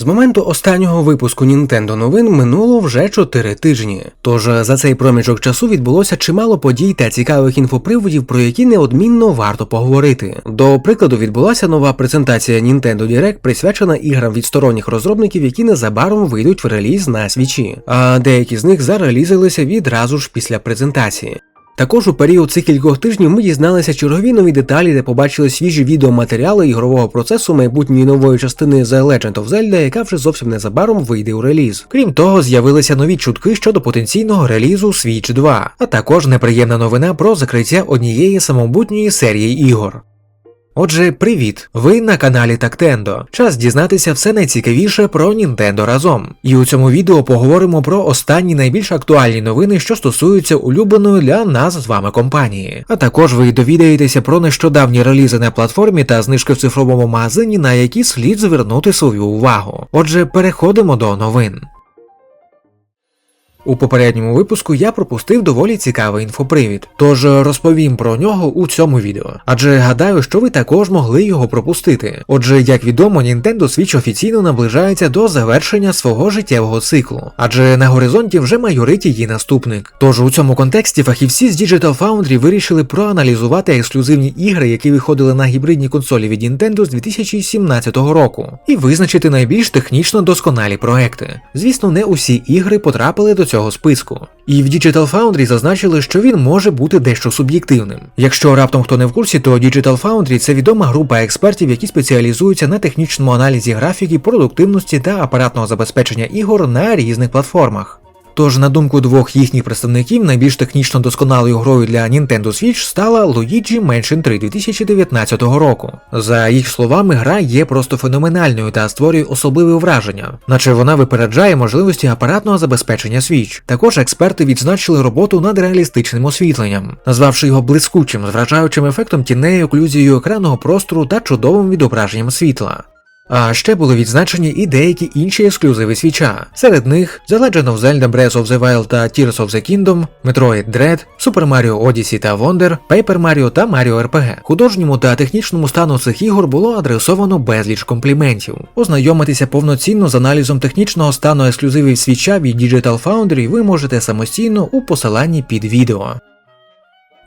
З моменту останнього випуску Nintendo новин минуло вже 4 тижні. Тож за цей проміжок часу відбулося чимало подій та цікавих інфоприводів, про які неодмінно варто поговорити. До прикладу, відбулася нова презентація Nintendo Direct, присвячена іграм від сторонніх розробників, які незабаром вийдуть в реліз на свічі, а деякі з них зарелізилися відразу ж після презентації. Також у період цих кількох тижнів ми дізналися чергові нові деталі, де побачили свіжі відеоматеріали ігрового процесу майбутньої нової частини The Legend of Zelda, яка вже зовсім незабаром вийде у реліз. Крім того, з'явилися нові чутки щодо потенційного релізу Switch 2, а також неприємна новина про закриття однієї самобутньої серії ігор. Отже, привіт! Ви на каналі Тактендо. Час дізнатися все найцікавіше про Нінтендо разом. І у цьому відео поговоримо про останні найбільш актуальні новини, що стосуються улюбленої для нас з вами компанії. А також ви довідаєтеся про нещодавні релізи на платформі та знижки в цифровому магазині, на які слід звернути свою увагу. Отже, переходимо до новин. У попередньому випуску я пропустив доволі цікавий інфопривід, тож розповім про нього у цьому відео. Адже гадаю, що ви також могли його пропустити. Отже, як відомо, Nintendo Switch офіційно наближається до завершення свого життєвого циклу, адже на горизонті вже майорить її наступник. Тож у цьому контексті фахівці з Digital Foundry вирішили проаналізувати ексклюзивні ігри, які виходили на гібридні консолі від Nintendo з 2017 року, і визначити найбільш технічно досконалі проекти. Звісно, не усі ігри потрапили до цього списку. І в Digital Foundry зазначили, що він може бути дещо суб'єктивним. Якщо раптом хто не в курсі, то Digital Foundry – це відома група експертів, які спеціалізуються на технічному аналізі графіки, продуктивності та апаратного забезпечення ігор на різних платформах. Тож, на думку двох їхніх представників, найбільш технічно досконалою грою для Nintendo Switch стала Luigi Mansion 3 2019 року. За їх словами, гра є просто феноменальною та створює особливе враження, наче вона випереджає можливості апаратного забезпечення Switch. Також експерти відзначили роботу над реалістичним освітленням, назвавши його блискучим, з вражаючим ефектом тіней, оклюзією екранного простору та чудовим відображенням світла. А ще були відзначені і деякі інші ексклюзиви свіча. Серед них The Legend of Zelda Breath of the Wild та Tears of the Kingdom, Metroid Dread, Super Mario Odyssey та Wonder, Paper Mario та Mario RPG. Художньому та технічному стану цих ігор було адресовано безліч компліментів. Ознайомитися повноцінно з аналізом технічного стану ексклюзивів свіча від Digital Foundry ви можете самостійно у посиланні під відео.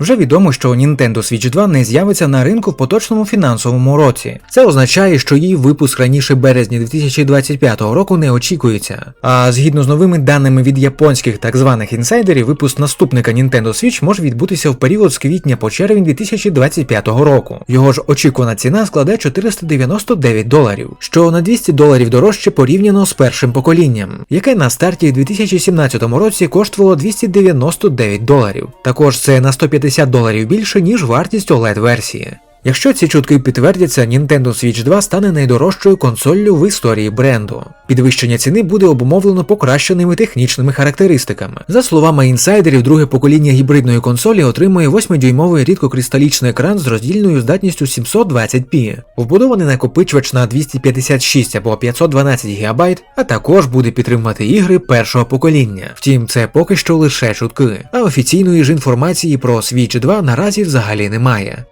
Вже відомо, що Nintendo Switch 2 не з'явиться на ринку в поточному фінансовому році. Це означає, що її випуск раніше березня 2025 року не очікується. А згідно з новими даними від японських так званих інсайдерів, випуск наступника Nintendo Switch може відбутися в період з квітня по червень 2025 року. Його ж очікувана ціна складе 499 доларів, що на 200 доларів дорожче порівняно з першим поколінням, яке на старті в 2017 році коштувало 299 доларів. Також це на 150 50 доларів більше, ніж вартість oled версії. Якщо ці чутки підтвердяться, Nintendo Switch 2 стане найдорожчою консоллю в історії бренду. Підвищення ціни буде обумовлено покращеними технічними характеристиками. За словами інсайдерів, друге покоління гібридної консолі отримує 8-дюймовий рідкокристалічний екран з роздільною здатністю 720p, вбудований накопичувач на 256 або 512 ГБ, а також буде підтримувати ігри першого покоління. Втім, це поки що лише чутки, а офіційної ж інформації про Switch 2 наразі взагалі немає.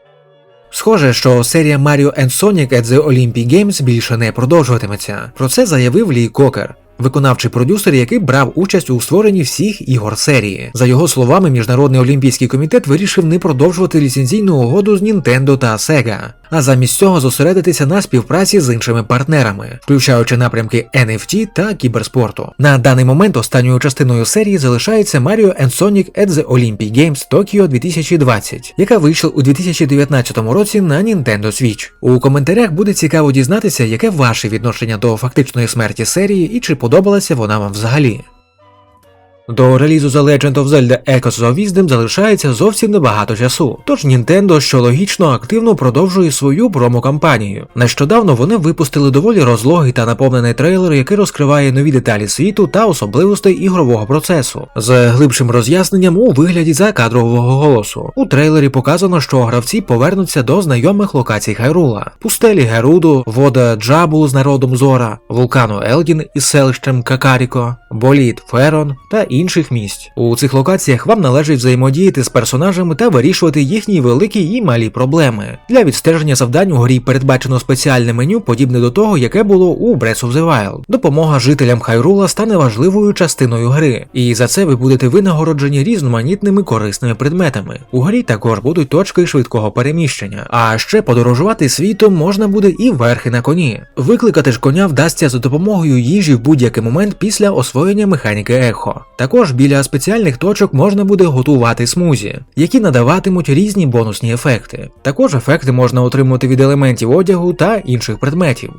Схоже, що серія Mario Sonic at the Olympic Games більше не продовжуватиметься. Про це заявив Лі Кокер. Виконавчий продюсер, який брав участь у створенні всіх ігор серії. За його словами, Міжнародний олімпійський комітет вирішив не продовжувати ліцензійну угоду з Nintendo та Sega, а замість цього зосередитися на співпраці з іншими партнерами, включаючи напрямки NFT та кіберспорту. На даний момент останньою частиною серії залишається Mario Sonic at the Olympic Games Tokyo 2020, яка вийшла у 2019 році на Nintendo Switch. У коментарях буде цікаво дізнатися, яке ваше відношення до фактичної смерті серії і чи подобалася вона вам взагалі. До релізу The Legend of Zelda Echoes of Wisdom залишається зовсім небагато часу, тож Nintendo, що логічно, активно продовжує свою промо-кампанію. Нещодавно вони випустили доволі розлогий та наповнений трейлер, який розкриває нові деталі світу та особливостей ігрового процесу, з глибшим роз'ясненням у вигляді закадрового голосу. У трейлері показано, що гравці повернуться до знайомих локацій Хайрула, пустелі Геруду, вода Джабул з народом Зора, вулкану Елдін із селищем Какаріко, боліт Ферон та інші інших місць. У цих локаціях вам належить взаємодіяти з персонажами та вирішувати їхні великі і малі проблеми. Для відстеження завдань у грі передбачено спеціальне меню, подібне до того, яке було у Breath of the Wild. Допомога жителям Хайрула стане важливою частиною гри, і за це ви будете винагороджені різноманітними корисними предметами. У грі також будуть точки швидкого переміщення, а ще подорожувати світом можна буде і верхи на коні. Викликати ж коня вдасться за допомогою їжі в будь-який момент після освоєння механіки ехо. Також біля спеціальних точок можна буде готувати смузі, які надаватимуть різні бонусні ефекти. Також ефекти можна отримати від елементів одягу та інших предметів.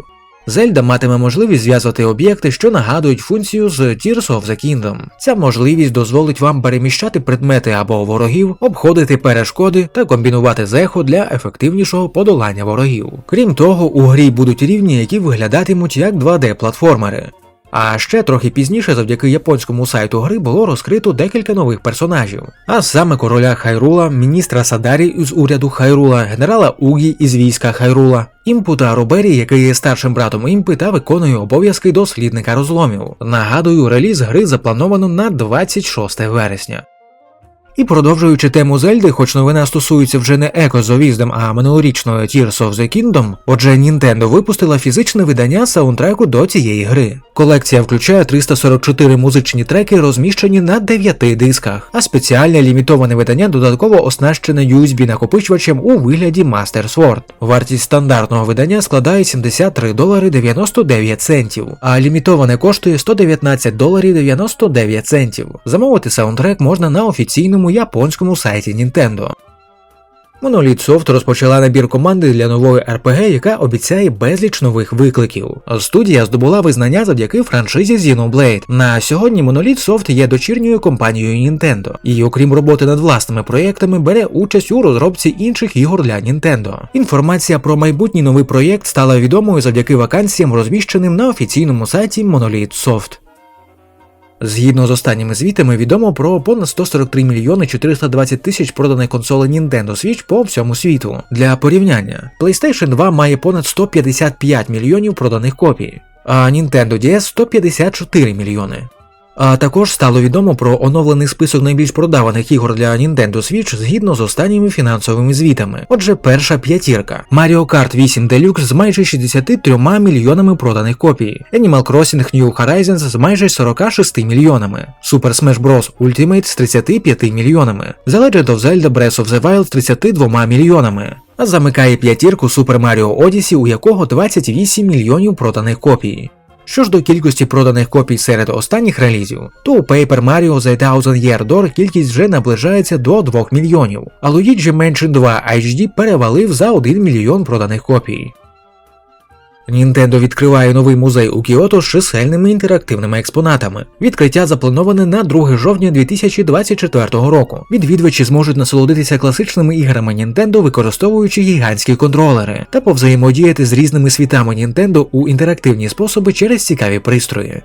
Зельда матиме можливість зв'язувати об'єкти, що нагадують функцію з Tears of the Kingdom. Ця можливість дозволить вам переміщати предмети або ворогів, обходити перешкоди та комбінувати з ехо для ефективнішого подолання ворогів. Крім того, у грі будуть рівні, які виглядатимуть як 2D-платформери. А ще трохи пізніше, завдяки японському сайту гри, було розкрито декілька нових персонажів, а саме короля Хайрула, міністра Садарі з уряду Хайрула, генерала Угі із війська Хайрула, Імпута Робері, який є старшим братом імпи та виконує обов'язки дослідника розломів. Нагадую, реліз гри заплановано на 26 вересня. І продовжуючи тему Зельди, хоч новина стосується вже не Еко з Овіздом, а минулорічного Tears of the Kingdom, отже, Nintendo випустила фізичне видання саундтреку до цієї гри. Колекція включає 344 музичні треки, розміщені на 9 дисках, а спеціальне лімітоване видання додатково оснащене USB-накопичувачем у вигляді Master Sword. Вартість стандартного видання складає 73 долари 99 центів, а лімітоване коштує 119 доларів 99 центів. Замовити саундтрек можна на офіційному японському сайті Nintendo. Monolith Soft розпочала набір команди для нової RPG, яка обіцяє безліч нових викликів. Студія здобула визнання завдяки франшизі Xenoblade. На сьогодні Monolith Soft є дочірньою компанією Nintendo, і окрім роботи над власними проєктами, бере участь у розробці інших ігор для Nintendo. Інформація про майбутній новий проєкт стала відомою завдяки вакансіям, розміщеним на офіційному сайті Monolith Soft. Згідно з останніми звітами, відомо про понад 143 мільйони 420 тисяч проданих консолей Nintendo Switch по всьому світу. Для порівняння, PlayStation 2 має понад 155 мільйонів проданих копій, а Nintendo DS 154 мільйони. А також стало відомо про оновлений список найбільш продаваних ігор для Nintendo Switch згідно з останніми фінансовими звітами. Отже, перша п'ятірка Mario Kart 8 Deluxe з майже 63 мільйонами проданих копій, Animal Crossing New Horizons з майже 46 мільйонами, Super Smash Bros. Ultimate з 35 мільйонами, The Legend of Zelda Breath of the Wild з 32 мільйонами. А замикає п'ятірку Super Mario Odyssey, у якого 28 мільйонів проданих копій. Що ж до кількості проданих копій серед останніх релізів, то у Paper Mario The Thousand Year Door кількість вже наближається до 2 мільйонів, а Luigi Mansion 2 HD перевалив за 1 мільйон проданих копій. Nintendo відкриває новий музей у Кіото з чисельними інтерактивними експонатами. Відкриття заплановане на 2 жовтня 2024 року. Відвідувачі зможуть насолодитися класичними іграми Нінтендо, використовуючи гігантські контролери, та повзаємодіяти з різними світами Нінтендо у інтерактивні способи через цікаві пристрої.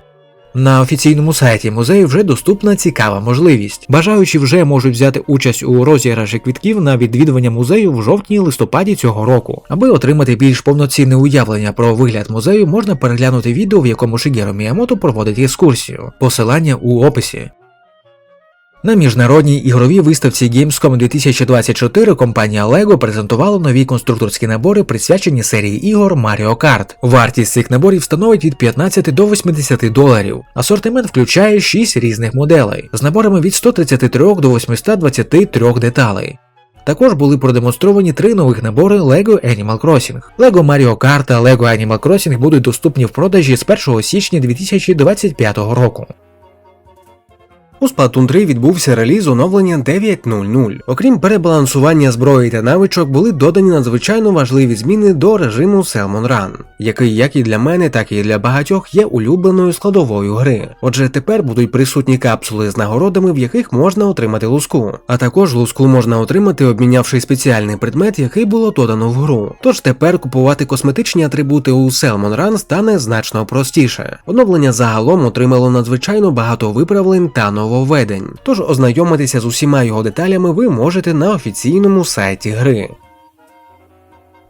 На офіційному сайті музею вже доступна цікава можливість. Бажаючі вже можуть взяти участь у розіграші квітків на відвідування музею в жовтні-листопаді цього року. Аби отримати більш повноцінне уявлення про вигляд музею, можна переглянути відео, в якому Шигеро Міямото проводить екскурсію. Посилання у описі. На міжнародній ігровій виставці Gamescom 2024 компанія LEGO презентувала нові конструкторські набори, присвячені серії ігор Mario Kart. Вартість цих наборів становить від 15 до 80 доларів. Асортимент включає 6 різних моделей з наборами від 133 до 823 деталей. Також були продемонстровані три нових набори LEGO Animal Crossing. LEGO Mario Kart та LEGO Animal Crossing будуть доступні в продажі з 1 січня 2025 року. У Splatoon 3 відбувся реліз оновлення 9.0.0. Окрім перебалансування зброї та навичок, були додані надзвичайно важливі зміни до режиму Salmon Run, який як і для мене, так і для багатьох є улюбленою складовою гри. Отже, тепер будуть присутні капсули з нагородами, в яких можна отримати луску. А також луску можна отримати, обмінявши спеціальний предмет, який було додано в гру. Тож тепер купувати косметичні атрибути у Salmon Run стане значно простіше. Оновлення загалом отримало надзвичайно багато виправлень та нових нововведень, тож ознайомитися з усіма його деталями ви можете на офіційному сайті гри.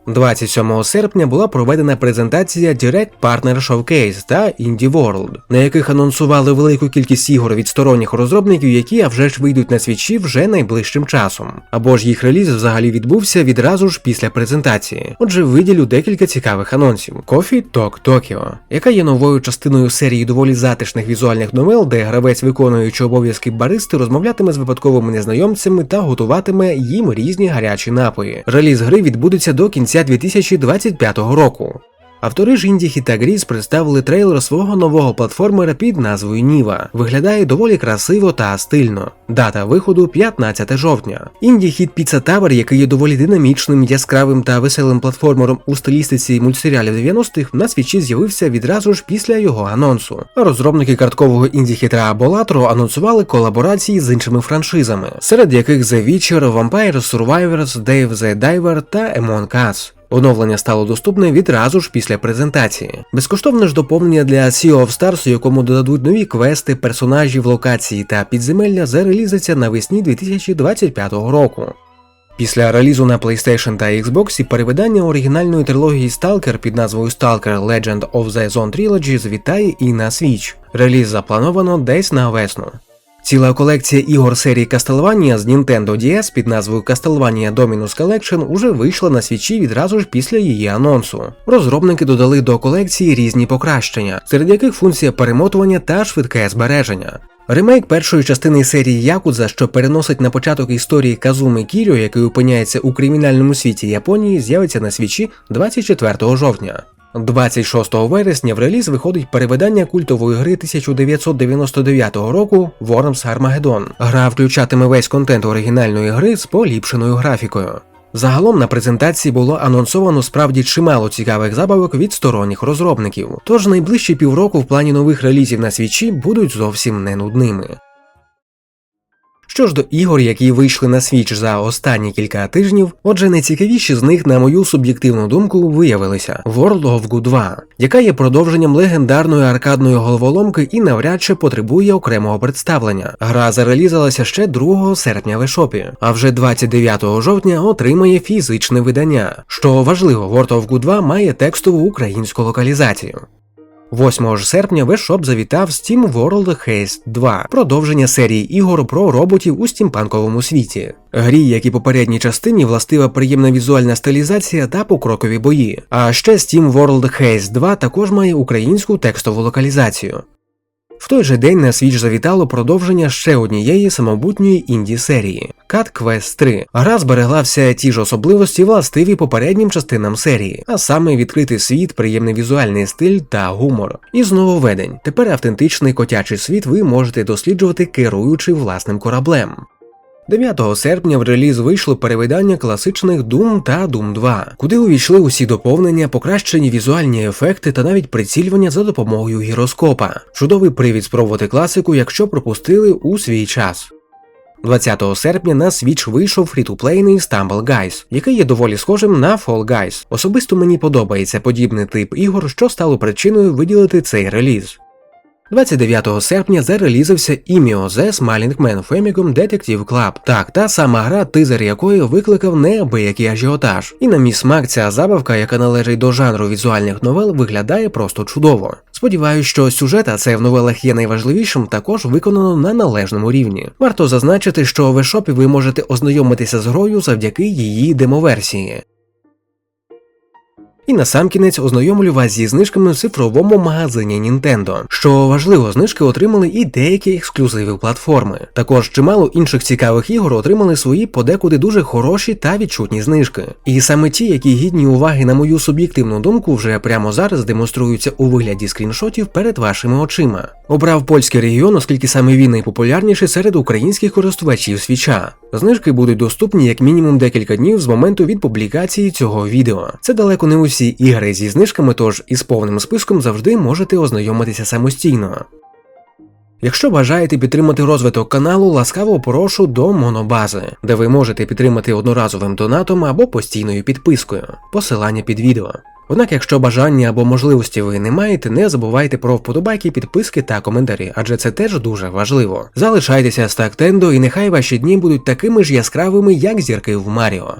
27 серпня була проведена презентація Direct Partner Showcase та Indie World, на яких анонсували велику кількість ігор від сторонніх розробників, які а вже ж вийдуть на свічі вже найближчим часом. Або ж їх реліз взагалі відбувся відразу ж після презентації. Отже, виділю декілька цікавих анонсів: Coffee Talk Tokyo, яка є новою частиною серії доволі затишних візуальних новел, де гравець, виконуючи обов'язки баристи, розмовлятиме з випадковими незнайомцями та готуватиме їм різні гарячі напої. Реліз гри відбудеться до кінця 2025 року. Автори ж Indie та Gris представили трейлер свого нового платформера під назвою Ніва. Виглядає доволі красиво та стильно. Дата виходу 15 жовтня. Indie Hit Pizza який є доволі динамічним, яскравим та веселим платформером у стилістиці мультсеріалів 90-х, на свічі з'явився відразу ж після його анонсу. Розробники карткового інді-хітра Аболатро анонсували колаборації з іншими франшизами, серед яких The Witcher, Vampire Survivors, Dave the Diver та Among Us. Оновлення стало доступне відразу ж після презентації. Безкоштовне ж доповнення для Sea of Stars, у якому додадуть нові квести, персонажів, локації та підземелля, зарелізиться навесні 2025 року. Після релізу на PlayStation та Xbox і перевидання оригінальної трилогії Stalker під назвою Stalker Legend of the Zone Trilogy звітає і на Switch. Реліз заплановано десь на весну. Ціла колекція ігор серії Castlevania з Nintendo DS під назвою Castlevania Dominus Collection уже вийшла на свічі відразу ж після її анонсу. Розробники додали до колекції різні покращення, серед яких функція перемотування та швидке збереження. Ремейк першої частини серії Якудза, що переносить на початок історії Казуми Кірю, який опиняється у кримінальному світі Японії, з'явиться на свічі 24 жовтня. 26 вересня в реліз виходить перевидання культової гри 1999 року Worms Armageddon. Гра включатиме весь контент оригінальної гри з поліпшеною графікою. Загалом на презентації було анонсовано справді чимало цікавих забавок від сторонніх розробників, тож найближчі півроку в плані нових релізів на свічі будуть зовсім не нудними. Що ж до ігор, які вийшли на свіч за останні кілька тижнів, отже, найцікавіші з них, на мою суб'єктивну думку, виявилися World of Goo 2, яка є продовженням легендарної аркадної головоломки і навряд чи потребує окремого представлення. Гра зарелізалася ще 2 серпня в ешопі, а вже 29 жовтня отримає фізичне видання. Що важливо, World of Goo 2 має текстову українську локалізацію. 8 ж серпня вешоп завітав Steam World Haste 2, продовження серії ігор про роботів у стімпанковому світі. Грі, як і попередній частині, властива приємна візуальна стилізація та покрокові бої. А ще Steam World Haste 2 також має українську текстову локалізацію. В той же день на свіч завітало продовження ще однієї самобутньої інді серії Cat Quest 3. Гра зберегла все ті ж особливості, властиві попереднім частинам серії, а саме відкритий світ, приємний візуальний стиль та гумор. І знову ведень. Тепер автентичний котячий світ ви можете досліджувати, керуючи власним кораблем. 9 серпня в реліз вийшло перевидання класичних Doom та Doom 2, куди увійшли усі доповнення, покращені візуальні ефекти та навіть прицілювання за допомогою гіроскопа. Чудовий привід спробувати класику, якщо пропустили у свій час. 20 серпня на Switch вийшов фрітуплейний Stumble Guys, який є доволі схожим на Fall Guys. Особисто мені подобається подібний тип ігор, що стало причиною виділити цей реліз. 29 серпня зарелізився Іміо The Smiling Man Famicom Detective Club. Так, та сама гра, тизер якої викликав неабиякий ажіотаж. І на мій смак ця забавка, яка належить до жанру візуальних новел, виглядає просто чудово. Сподіваюсь, що сюжет, а це в новелах є найважливішим, також виконано на належному рівні. Варто зазначити, що в ешопі ви можете ознайомитися з грою завдяки її демоверсії. І насамкінець ознайомлю вас зі знижками в цифровому магазині Nintendo. Що важливо, знижки отримали і деякі ексклюзиви платформи. Також чимало інших цікавих ігор отримали свої подекуди дуже хороші та відчутні знижки. І саме ті, які гідні уваги, на мою суб'єктивну думку, вже прямо зараз демонструються у вигляді скріншотів перед вашими очима. Обрав польський регіон, оскільки саме він найпопулярніший серед українських користувачів свіча. Знижки будуть доступні як мінімум декілька днів з моменту від публікації цього відео. Це далеко не усі ігри зі знижками, тож із повним списком завжди можете ознайомитися самостійно. Якщо бажаєте підтримати розвиток каналу, ласкаво прошу до монобази, де ви можете підтримати одноразовим донатом або постійною підпискою. Посилання під відео. Однак, якщо бажання або можливості ви не маєте, не забувайте про вподобайки, підписки та коментарі, адже це теж дуже важливо. Залишайтеся з Тактендо і нехай ваші дні будуть такими ж яскравими, як зірки в Маріо.